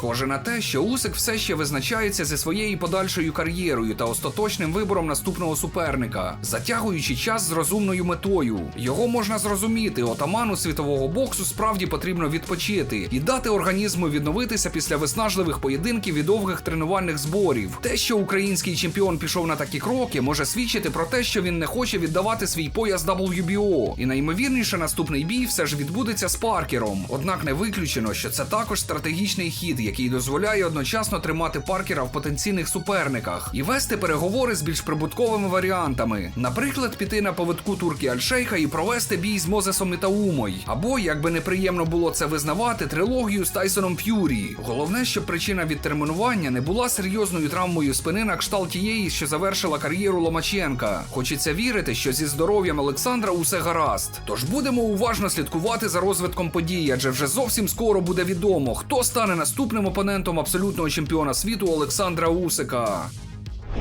Схоже на те, що Усик все ще визначається зі своєю подальшою кар'єрою та остаточним вибором наступного суперника, затягуючи час з розумною метою. Його можна зрозуміти, отаману світового боксу справді потрібно відпочити і дати організму відновитися після виснажливих поєдинків і довгих тренувальних зборів. Те, що український чемпіон пішов на такі кроки, може свідчити про те, що він не хоче віддавати свій пояс WBO. І найімовірніше наступний бій все ж відбудеться з Паркером. Однак не виключено, що це також стратегічний хід, який дозволяє одночасно тримати Паркера в потенційних суперниках і вести переговори з більш прибутковими варіантами. Наприклад, піти на поводку турки Альшейха і провести бій з Мозесом Ітаумой. Або, як би неприємно було це визнавати, трилогію з Тайсоном Ф'юрі. Головне, щоб причина відтермінування не була серйозною травмою спини на кшталт тієї, що завершила кар'єру Ломаченка. Хочеться вірити, що зі здоров'ям Олександра усе гаразд. Тож будемо уважно слідкувати за розвитком подій, адже вже зовсім скоро буде відомо, хто стане наступним опонентом абсолютного чемпіона світу Олександра Усика.